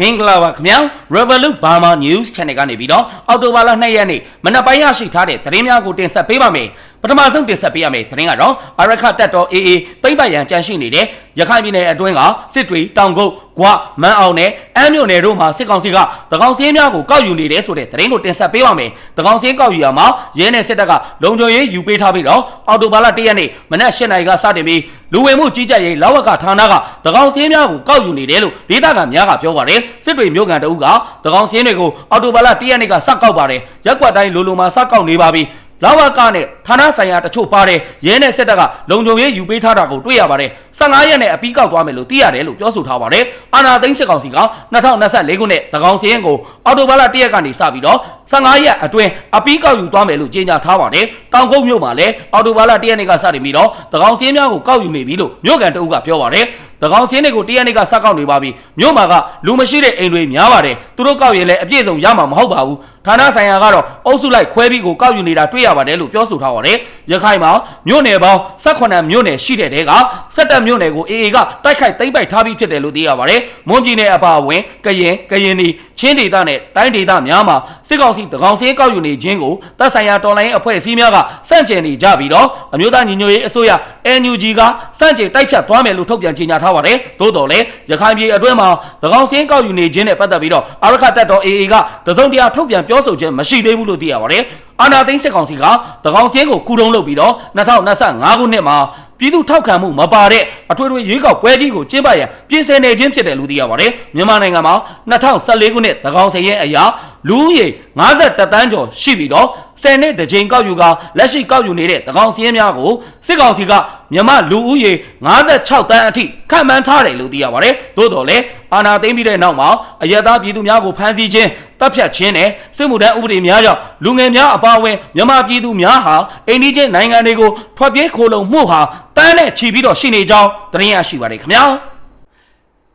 မင်္ဂလာပါခင်ဗျာ Revolut Burma News Channel ကနေပြီးတော့အော်တိုဘာလ2ရက်နေ့မနက်ပိုင်းရရှိထားတဲ့သတင်းများကိုတင်ဆက်ပေးပါမယ် ပထမဆုံးတင်ဆက်ပေးရမယ့်သတင်းကတော့အရခတက်တော် AA သိမ့်ပတ်ရန်ကြန့်ရှိနေတဲ့ရခိုင်ပြည်နယ်အတွင်းကစစ်တွေတောင်ကုတ်ဂွမန်းအောင်နဲ့အမ်းမြို့နယ်တို့မှာစစ်ကောင်စီကတကောင်စင်းများကိုကောက်ယူနေတယ်ဆိုတဲ့သတင်းကိုတင်ဆက်ပေးပါမယ်တကောင်စင်းကောက်ယူရမှာရဲနဲ့စစ်တပ်ကလုံခြုံရေးယူပေးထားပြီးတော့အော်တိုဘာလ1ရက်နေ့မနက်8နာရီကစတင်ပြီးလူဝင်မှုကြီးကြပ်ရေးလောက်ဝကဌာနကတကောင်စင်းများကိုကောက်ယူနေတယ်လို့ဒေသခံများကပြောပါတယ်စစ်တွေမြို့ကန်တအုပ်ကတကောင်စင်းတွေကိုအော်တိုဘာလ1ရက်နေ့ကစကောက်ပါတယ်ရက်ကွက်တိုင်းလိုလိုမှာစကောက်နေပါပြီ လာဝကနဲ့ဌာနဆိုင်ရာတချို့ပါတယ်ရဲနဲ့စစ်တပ်ကလုံခြုံရေးယူပေးထားတာကိုတွေ့ရပါတယ်15ရက်နဲ့အပြီးကောက်သွားမယ်လို့သိရတယ်လို့ပြောဆိုထားပါတယ်အာနာသိန်းစစ်ကောင်စီက2024ခုနှစ်တကောင်စင်းကိုအော်တိုဘာလ1ရက်ကနေစပြီးတော့15ရက်အတွင်းအပြီးကောက်ယူသွားမယ်လို့ကြေညာထားပါတယ်တောင်ကုန်းမြို့မှာလည်းအော်တိုဘာလ1ရက်နေ့ကစတင်ပြီးတော့တကောင်စင်းများကိုကောက်ယူနေပြီလို့မြို့ကန်တအုပ်ကပြောပါတယ်တကောင်စင်းတွေကိုတရက်နေ့ကစကောက်နေပါပြီမြို့မှာကလူမရှိတဲ့အိမ်တွေများပါတယ်သူတို့ကောက်ရင်လည်းအပြည့်စုံရမှာမဟုတ်ပါဘူး ဌာနဆိုင်ရာကတော့အုပ်စုလိုက်ခွဲပြီးကိုကောက်ယူနေတာတွေ့ရပါတယ်လို့ပြောဆိုထားပါတယ်ရခိုင်မှာမြို့နယ်ပေါင်း18မြို့နယ်ရှိတဲ့တဲက17မြို့နယ်ကို AA ကတိုက်ခိုက်သိမ်းပိုက်ထားပြီးဖြစ်တယ်လို့သိရပါတယ်မွန်ပြည်နယ်အပါအဝင်ကရင်ကရင်နီချင်းဒေသနဲ့တိုင်းဒေသများမှာစစ်ကောင်စီတကောင်စင်းကောက်ယူနေခြင်းကိုတပ်ဆိုင်ရာတော်လိုင်းအဖွဲ့အစည်းများကစန့်ကျင်နေကြပြီးတော့အမျိုးသားညီညွတ်ရေးအစိုးရ NUG ကစန့်ကျင်တိုက်ဖြတ်သွားမယ်လို့ထုတ်ပြန်ကြေညာထားပါတယ်သို့တော်လည်းရခိုင်ပြည်အတွင်းမှာတကောင်စင်းကောက်ယူနေခြင်းနဲ့ပတ်သက်ပြီးတော့အာရခတပ်တော် AA ကတစုံတရာထုတ်ပြန်ပြောဆိုခြင်းမရှိသေးဘူးလို့သိရပါတယ်အာနာသိန်းစစ်ကောင်စီကတကောင်စင်းကိုကူတုံးလုပ်ပြီးတော့2025ခုနှစ်မှာပြည်သူထောက်ခံမှုမပါတဲ့အထွေထွေရွေးကောက်ပွဲကြီးကိုကျင်းပရန်ပြင်ဆင်နေခြင်းဖြစ်တယ်လို့သိရပါတယ်မြန်မာနိုင်ငံမှာ2014ခုနှစ်တကောင်စရင်အရာလူဦးရေ51တန်းကျော်ရှိပြီးတော့10နှစ်တစ်ကြိမ်ကောက်ယူကလက်ရှိကောက်ယူနေတဲ့တကောင်စရင်များကိုစစ်ကောင်စီကမြန်မာလူဦးရေ56တန်းအထိခန့်မှန်းထားတယ်လို့သိရပါတယ်သို့တော်လည်းအာဏာသိမ်းပြီးတဲ့နောက်မှာအယက်သားပြည်သူများကိုဖမ်းဆီးခြင်း တပ်ဖြတ်ခြင်းနဲ့စစ်မှုထမ်းဥပဒေများကြောင့်လူငယ်များအပါအဝင်မြန်မာပြည်သူများဟာအိန္ဒိချင်းနိုင်ငံတွေကိုထွက်ပြေးခိုလုံမှုဟာတန်းနဲ့ချီပြီးတော့ရှိနေကြောင်းသတင်းရရှိပါတယ်ခင်ဗျာ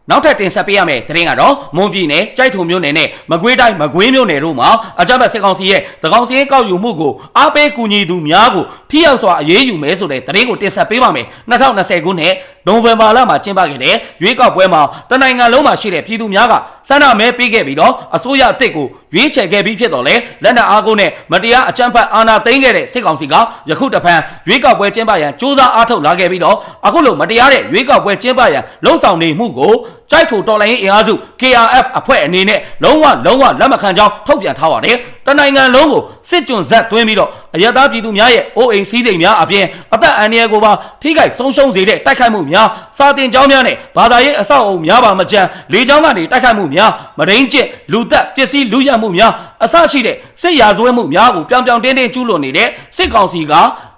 နောက်ထပ်တင်ဆက်ပေးရမယ့်သတင်းကတော့မွန်ပြည်နယ်ကြိုက်ထုံမြို့နယ်နဲ့မကွေးတိုင်းမကွေးမြို့နယ်တို့မှာအကြမ်းဖက်စစ်ကောင်စီရဲ့တကောင်စီကောက်ယူမှုကိုအားပေးကူညီသူများကိုထိရောက်စွာအရေးယူမယ်ဆိုတဲ့သတင်းကိုတင်ဆက်ပေးပါမယ်2020ခုနှစ်နိုဝင်ဘာလမှာကျင်းပခဲ့တဲ့ရွေးကောက်ပွဲမှာတနိုင်ငံလုံးမှာရှိတဲ့ပြည်သူများကဆန္ဒမဲပေးခဲ့ပြီးတော့အစိုးရအသစ်ကိုရွေးချယ်ခဲ့ပြီးဖြစ်တော့လေလက်နက်အားကိုနဲ့မတရားအကြမ်းဖက်အာဏာသိမ်းခဲ့တဲ့စစ်ကောင်စီကယခုတဖန်ရွေးကောက်ပွဲကျင်းပရန်စ조사အားထုတ်လာခဲ့ပြီးတော့အခုလိုမတရားတဲ့ရွေးကောက်ပွဲကျင်းပရန်လှုံ့ဆော်နေမှုကိုကြိုက်ထိုတော်လိုင်းရေးအင်အားစု KRF အဖွဲ့အနေနဲ့လုံးဝလုံးဝလက်မခံကြောင်းထုတ်ပြန်ထားပါတယ်။တနိုင်ငံလုံးကိုစစ်ကြွန်ဇက်သွင်းပြီးတော့အယက်သားပြည်သူများရဲ့အိုးအိမ်စည်းစိမ်များအပြင်အ သက်အန္တရာယ်ကိုပါထိခိုက်ဆုံးရှုံးစေတဲ့တိုက်ခိုက်မှုများစာတင်ကြောင်းများနဲ့ဘာသာရေးအဆောက်အအုံများပါမကြမ်းလေကြောင်းကနေတိုက်ခိုက်မှုများမရင်းကျစ်လူသက်ပစ္စည်းလူရမှုများအစရှိတဲ့စစ်ရာဇဝဲမှုများကိုပြောင်ပြောင်တင်းတင်းကျူးလွန်နေတဲ့စစ်ကောင်စီက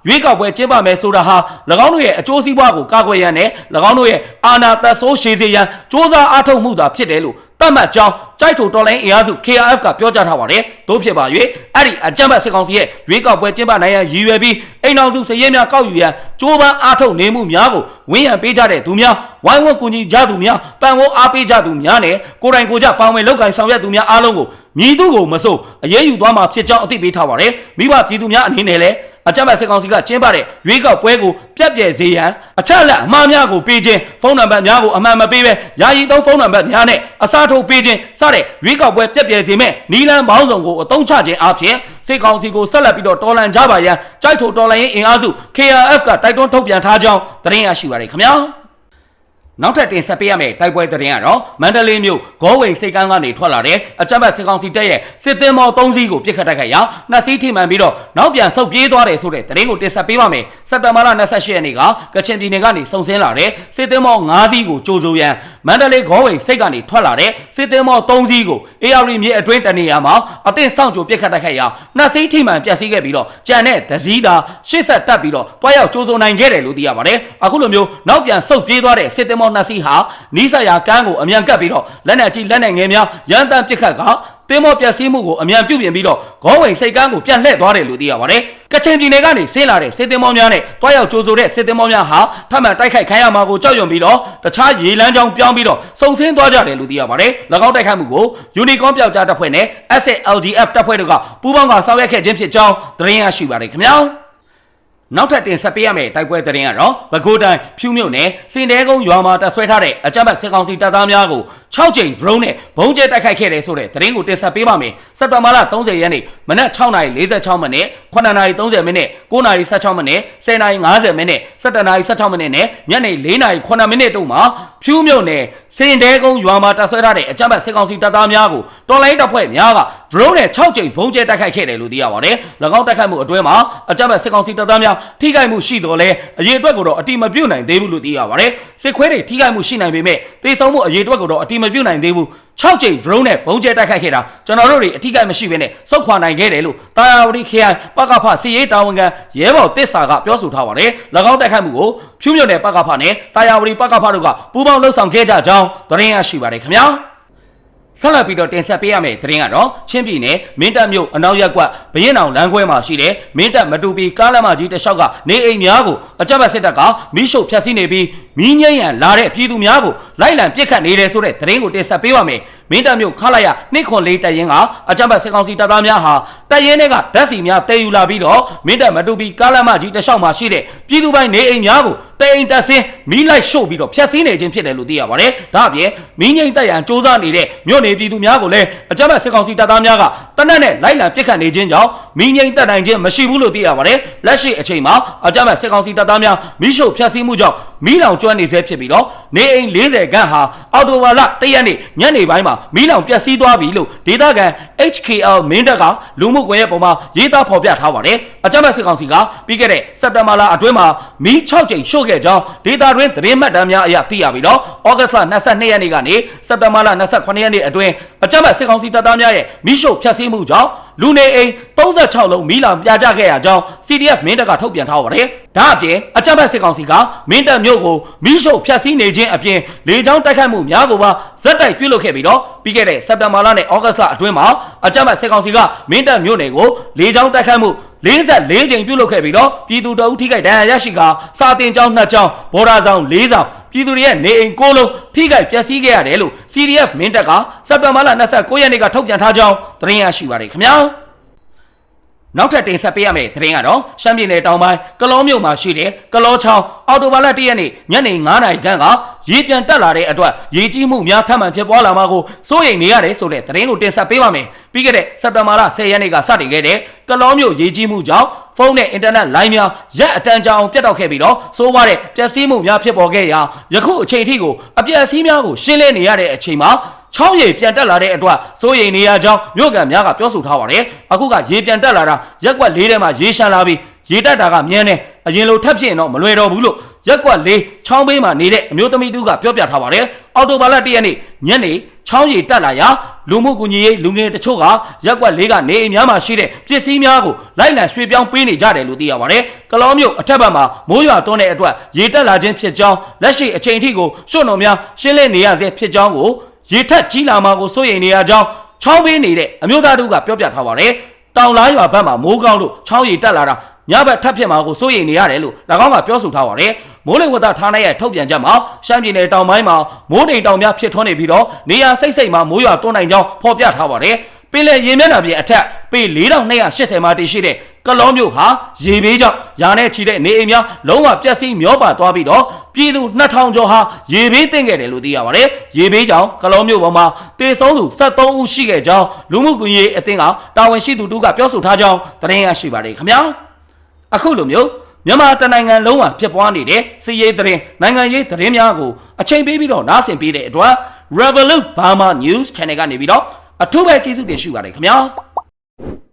ရွေးကောက်ပွဲကျင်းပမယ်ဆိုတာဟာ၎င်းတို့ရဲ့အကျိုးစီးပွားကိုကာကွယ်ရန်နဲ့၎င်းတို့ရဲ့အာဏာသက်ဆိုးရှည်စေရန်စ조사အားထုတ်မှုသာဖြစ်တယ်လို့တတ်မှတ်ကြောင်း ကြိုက်ထိုတော်လိုင်းအင်အားစု KRF ကပြောကြားထားပါတယ်။တို့ဖြစ်ပါ၍အဲ့ဒီအကြမ်းဖက်စစ်ကောင်စီရဲ့ရွေးကောက်ပွဲကျင်းပနိုင်ရန်ရည်ရွယ်ပြီးအိမ်တော်စုစည်ရဲများကောက်ယူရန်ကြိုးပမ်းအားထုတ်နေမှုများကိုဝင်းရံပေးကြတဲ့သူများဝိုင်းဝန်းကူညီကြသူများပံ့ပိုးအားပေးကြသူများနဲ့ကိုယ်တိုင်ကိုယ်ကျပါဝင်လောက်ကင်ဆောင်ရွက်သူများအားလုံးကိုမြည်သူကိုမစိုးအရေးယူသွားမှာဖြစ်ကြောင်းအသိပေးထားပါတယ်။မိဘပြည်သူများအနေနဲ့လည်း အကြမ်းဖက်စစ်ကောင်စီကကျင်းပတဲ့ရွေးကောက်ပွဲကိုပြက်ပြယ်စေရန်အချက်အလက်အမှားများကိုပေးခြင်းဖုန်းနံပါတ်များကိုအမှန်မပေးဘဲယာယီသုံးဖုန်းနံပါတ်များနဲ့အစားထိုးပေးခြင်းစတဲ့ရွေးကောက်ပွဲပြက်ပြယ်စေမဲ့နီလန်ပေါင်းစုံကိုအသုံးချခြင်းအပြင်စစ်ကောင်စီကိုဆက်လက်ပြီးတော့တော်လှန်ကြပါရန်ကြိုက်ထိုတော်လှန်ရေးအင်အားစု KRF ကတိုက်တွန်းထုတ်ပြန်ထားကြောင်းသတင်းရရှိပါရခင်ဗျာ နောက်ထပ်တင်ဆက်ပေးရမယ့်တိုက်ပွဲသတင်းကတော့မန္တလေးမြို့ဂေါ်ဝိန်စိတ်ကန်းကနေထွက်လာတဲ့အကြမ်းဖက်စစ်ကောင်စီတပ်ရဲ့စစ်သည်မော်၃စီးကိုပြစ်ခတ်တိုက်ခိုက်ရာနှစ်စီးထိမှန်ပြီးတော့နောက်ပြန်ဆုတ်ပြေးသွားတယ်ဆိုတဲ့သတင်းကိုတင်ဆက်ပေးပါမယ်စက်တဘာလ28ရက်နေ့ကကချင်ပြည်နယ်ကနေစုံစင်းလာတဲ့စစ်သည်မော်၅စီးကိုကြိုးစိုးရန်မန္တလေးဂေါ်ဝိန်စိတ်ကနေထွက်လာတဲ့စစ်သည်မော်၃စီးကို AR မြေအတွင်းတနေရာမှာအသင့်စောင့်ကြိုပြစ်ခတ်တိုက်ခိုက်ရာနှစ်စီးထိမှန်ပျက်စီးခဲ့ပြီးတော့ကြံတဲ့ဒစည်းသာရှစ်ဆက်တက်ပြီးတော့တွားရောက်ကြိုးစိုးနိုင်ခဲ့တယ်လို့သိရပါတယ်အခုလိုမျိုးနောက်ပြန်ဆုတ်ပြေးသွားတဲ့စစ်သည်မော်နှစ်စီးဟာနီးစပ်ရာကမ်းကိုအမြန်ကပ်ပြီးတော့လက်နက်ကြီးလက်နက်ငယ်များရန်တမ်းပစ်ခတ်ကတင်းမောပျက်စီးမှုကိုအမြန်ပြုပြင်ပြီးတော့ဂေါဝိန်စိတ်ကန်းကိုပြန်လှည့်သွားတယ်လို့သိရပါတယ်။ကချင်ပြည်နယ်ကနေဆင်းလာတဲ့စစ်တင်မောများနဲ့တွားရောက်ကြိုးဆိုတဲ့စစ်တင်မောများဟာထပ်မံတိုက်ခိုက်ခံရမှာကိုကြောက်ရွံ့ပြီးတော့တခြားရေလမ်းကြောင်းပြောင်းပြီးတော့စုံစင်းသွားကြတယ်လို့သိရပါတယ်။၎င်းတိုက်ခိုက်မှုကိုယူနီကွန်ပျောက်ကြားတပ်ဖွဲ့နဲ့ SLGF တပ်ဖွဲ့တို့ကပူးပေါင်းကဆောင်ရွက်ခဲ့ခြင်းဖြစ်ကြောင်းသတင်းရရှိပါတယ်ခင်ဗျာ။ နောက်ထပ်တင်ဆက်ပေးရမယ့်တိုက်ပွဲသတင်းကတော့ပဲခူးတိုင်းဖြူမြို့နယ်စင်တဲကုန်းရွာမှာတပ်ဆွဲထားတဲ့အကြမ်းဖက်စစ်ကောင်စီတပ်သားများကို6ကြိမ် drone နဲ့ဘုံကျဲတိုက်ခိုက်ခဲ့တယ်ဆိုတဲ့သတင်းကိုတင်ဆက်ပေးပါမယ်စက်တင်ဘာလ30ရက်နေ့မနက်6:46မိနစ်9:30မိနစ်9:16မိနစ်10:50မိနစ်17:16မိနစ်နဲ့ညနေ4:09မိနစ်တို့မှာဖြူးမြုံနယ် စင်တဲကုန်းရွာမှာတပ်ဆွဲထားတဲ့အကြမ်းဖက်စစ်ကောင်စီတပ်သားများကိုတော်လိုင်းတပ်ဖွဲ့များက drone နဲ့6ကြိမ်ဘုံကျဲတိုက်ခိုက်ခဲ့တယ်လို့သိရပါတယ်၎င်းတိုက်ခိုက်မှုအတွင်းမှာအကြမ်းဖက်စစ်ကောင်စီတပ်သားများထိခိုက်မှုရှိတော်လဲအရေးအတွက်ကိုတော့အတိမပြုတ်နိုင်သေးဘူးလို့သိရပါတယ်စစ်ခွဲတွေထိခိုက်မှုရှိနိုင်ပေမဲ့တေဆုံးမှုအရေးအတွက်ကိုတော့အတိမပြုတ်နိုင်သေးဘူး6ကြိမ် drone နဲ့ဘုံကျဲတိုက်ခိုက်ခဲ့တာကျွန်တော်တို့တွေအထိကိမရှိဘဲနဲ့စုတ်ခွာနိုင်ခဲ့တယ်လို့တာယာဝတီခရိုင်ပကဖစီရေးတာဝန်ခံရဲဘော်တစ်စာကပြောဆိုထားပါတယ်၎င်းတိုက်ခိုက်မှုကိုဖြူးမြုံနယ်ပကဖနဲ့တာယာဝတီပကဖတို့ကပူးပေါင်းလှုပ်ဆောင်ခဲ့ကြကြောင်းသတင်းရရှိပါတယ်ခင်ဗျာဆက်လက်ပြီးတော့တင်ဆက်ပေးရမယ့်သတင်းကတော့ချင်းပြည်နယ်မင်းတပ်မြို့အနောက်ရပ်ကွက်ဘရင်အောင်လမ်းခွဲမှာရှိတဲ့မင်းတပ်မတူပီကားလမ်းမကြီးတစ်လျှောက်ကနေအိမ်များကိုအကြမ်းဖက်စစ်တပ်ကမိရှုပ်ဖျက်ဆီးနေပြီးမီးငိမ့်ရန်လာတဲ့ပြည်သူများကိုလိုက်လံပစ်ခတ်နေတယ်ဆိုတဲ့သတင်းကိုတင်ဆက်ပေးပါမယ်မင်းတပ်မြို့ခလာရနှိခွန်လေးတပ်ရင်းကအကြမ်းဖက်စစ်ကောင်စီတပ်သားများဟာ တပ်ရင်းတွေကဓာတ်စီများတည်ယူလာပြီးတော့မင်းတပ်မတူပီကားလမ်းမကြီးတစ်လျှောက်မှာရှိတဲ့ပြည်သူပိုင်းနေအိမ်များကိုတအိမ်တက်ဆင်းမီးလိုက်ရှို့ပြီးတော့ဖျက်ဆီးနေခြင်းဖြစ်တယ်လို့သိရပါတယ်ဒါအပြင်မီးငိမ့်တပ်ရန်စ조사နေတဲ့မြို့နေပြည်သူများကိုလည်းအကြမ်းဖက်စစ်ကောင်စီတပ်သားများကတနက်နဲ့လိုက်လံပစ်ခတ်နေခြင်းကြောင့်မီးငိမ့်တပ်နိုင်ခြင်းမရှိဘူးလို့သိရပါတယ်လက်ရှိအချိန်မှာအကြမ်းဖက်စစ်ကောင်စီတပ်သားများမီးရှို့ဖျက်ဆီးမှုကြောင့် မီးလောင်ကျွမ်းနေဆဲဖြစ်ပြီးတော့နေအိမ်40ခန်းဟာအော်တိုဝါလတရက်နေ့ညနေပိုင်းမှာမီးလောင်ပျက်စီးသွားပြီလို့ဒေသခံ HKL မင်းတပ်ကလူမှုကွန်ရက်ပေါ်မှာရေးသားဖော်ပြထားပါတယ်အကြမ်းဖက်စစ်ကောင်စီကပြီးခဲ့တဲ့စက်တင်ဘာလအတွင်းမှာမီး6ကြိမ်ရှို့ခဲ့ကြောင်းဒေသတွင်းသတင်းမှတ်တမ်းများအရသိရပြီးတော့ဩဂတ်လ22ရက်နေ့ကနေစက်တင်ဘာလ28ရက်နေ့အတွင်းအကြမ်းဖက်စစ်ကောင်စီတပ်သားများရဲ့မီးရှို့ဖျက်ဆီးမှုကြောင့်လူနေအိမ်36လုံးမီးလောင်ပြကြခဲ့ရကြောင်း CDF မင်းတပ်ကထုတ်ပြန်ထားပါတယ်။ဒါအပြင်အကြမ်းဖက်စစ်ကောင်စီကမင်းတပ်မြို့ကိုမီးရှို့ဖျက်ဆီးနေခြင်းအပြင်လေကြောင်းတိုက်ခိုက်မှုများကိုပါဇက်တိုက်ပြုလုပ်ခဲ့ပြီးတော့ပြီးခဲ့တဲ့စက်တင်ဘာလနဲ့ဩဂတ်လအတွင်းမှာအကြမ်းဖက်စစ်ကောင်စီကမင်းတပ်မြို့နယ်ကိုလေကြောင်းတိုက်ခိုက်မှု 44ကြိမ်ပြုလုပ်ခဲ့ပြီးတော့ပြည်သူတအုပ်ထိခိုက်ဒဏ်ရာရရှိကစာတင်ကျောင်း2ကျောင်းဘော်ဒါဆောင်4ဆောင်ပြည်သူတွေရဲ့နေအိမ်6လုံးထိခိုက်ပျက်စီးခဲ့ရတယ်လို့ CDF မင်းတပ်ကစက်တင်ဘာလ29ရက်နေ့ကထုတ်ပြန်ထားကြောင်းသတင်းရရှိပါတယ်ခင်ဗျာ နောက်ထပ်တင်ဆက်ပေးရမယ့်သတင်းကတော့ရှမ်းပြည်နယ်တောင်ပိုင်းကလောမြို့မှာရှိတဲ့ကလောချောင်းအော်တိုဘာလ၁ရက်နေ့ညနေ9:00နာရီခန့်ကရေပြန်တက်လာတဲ့အတွက်ရေကြီးမှုများထပ်မံဖြစ်ပွားလာမှာကိုစိုးရိမ်နေရတယ်ဆိုတဲ့သတင်းကိုတင်ဆက်ပေးပါမယ်။ပြီးခဲ့တဲ့စက်တင်ဘာလ10ရက်နေ့ကစတင်ခဲ့တဲ့ကလောမြို့ရေကြီးမှုကြောင့်ဖုန်းနဲ့အင်တာနက်လိုင်းများရက်အတန်းကြာအောင်ပြတ်တောက်ခဲ့ပြီးတော့စိုးပါတဲ့ပျက်စီးမှုများဖြစ်ပေါ်ခဲ့ရာယခုအချိန်ထိကိုအပျက်စီးများကိုရှင်းလင်းနေရတဲ့အချိန်မှာ ချောင်းရည်ပြန်တက်လာတဲ့အတွက်စိုးရိမ်နေရကြောင်းမြို့ကန်များကပြောဆိုထားပါတယ်။အခုကရေပြန်တက်လာတာရက်ကွက်လေးထဲမှာရေရှမ်းလာပြီးရေတက်တာကမြန်းနေအရင်လိုထပ်ဖြစ်ရင်တော့မလွယ်တော့ဘူးလို့ရက်ကွက်လေးချောင်းဘေးမှာနေတဲ့အမျိုးသမီးတူကပြောပြထားပါတယ်။အော်တိုဘာလ၁ရက်နေ့ညနေချောင်းရည်တက်လာရာလူမှုကူညီရေးလူငယ်တချို့ကရက်ကွက်လေးကနေအိမ်များမှာရှိတဲ့ပစ္စည်းများကိုလိုက်လံရွှေ့ပြောင်းပေးနေကြတယ်လို့သိရပါတယ်။ကလောမျိုးအထက်ဘက်မှာမိုးရွာသွန်းတဲ့အတွက်ရေတက်လာခြင်းဖြစ်ကြောင်းလက်ရှိအချိန်ထိကိုရှုံတော်များရှင်းလင်းနေရဆဲဖြစ်ကြောင်းကို ရေထက်ကြီးလာမှာကိုစိုးရိမ်နေရကြောင်းချောင်းပေးနေတဲ့အမျိုးသားတို့ကပြောပြထားပါတယ်။တောင်လားရွာဘက်မှာမိုးကောင်းလို့ချောင်းရည်တက်လာတာညဘက်ထပ်ဖြစ်မှာကိုစိုးရိမ်နေရတယ်လို့၎င်းကပြောဆိုထားပါတယ်။မိုးလေဝသဌာနရဲ့ထုတ်ပြန်ချက်မှာရှမ်းပြည်နယ်တောင်ပိုင်းမှာမိုးတိမ်တောင်များဖြစ်ထွန်းနေပြီးတော့နေရာစိတ်စိတ်မှာမိုးရွာသွန်းနိုင်ကြောင်းဖော်ပြထားပါတယ်။ပင်လယ်ရေမျက်နှာပြင်အထက်ပေ4280မှာတည်ရှိတဲ့ကလောမျိုးဟာရေဘေးကြောင့်ရာနဲ့ချီတဲ့နေအိမ်များလုံးဝပျက်စီးမျောပါသွားပြီးတော့ ပြည်သူ2000ကျော်ဟာရေဘေးသင့်ခဲ့တယ်လို့သိရပါတယ်။ရေဘေးကြောင့်ကလောမျိုးပေါ်မှာတေဆုံးသူ73ဦးရှိခဲ့ကြောင်းလူမှုကွန်ရက်အသင်းကတာဝန်ရှိသူတို့ကပြောဆိုထားကြောင်းသတင်းရရှိပါတယ်ခင်ဗျာ။အခုလိုမျိုးမြန်မာတနိုင်ငံလုံးဝဖြစ်ပွားနေတဲ့စီးရေးသတင်းနိုင်ငံရေးသတင်းများကိုအချိန်ပေးပြီးတော့နားဆင်ပေးတဲ့အတွက် Revolut Burma News Channel ကနေပြီးတော့အထူးပဲကျေးဇူးတင်ရှိပါတယ်ခင်ဗျာ။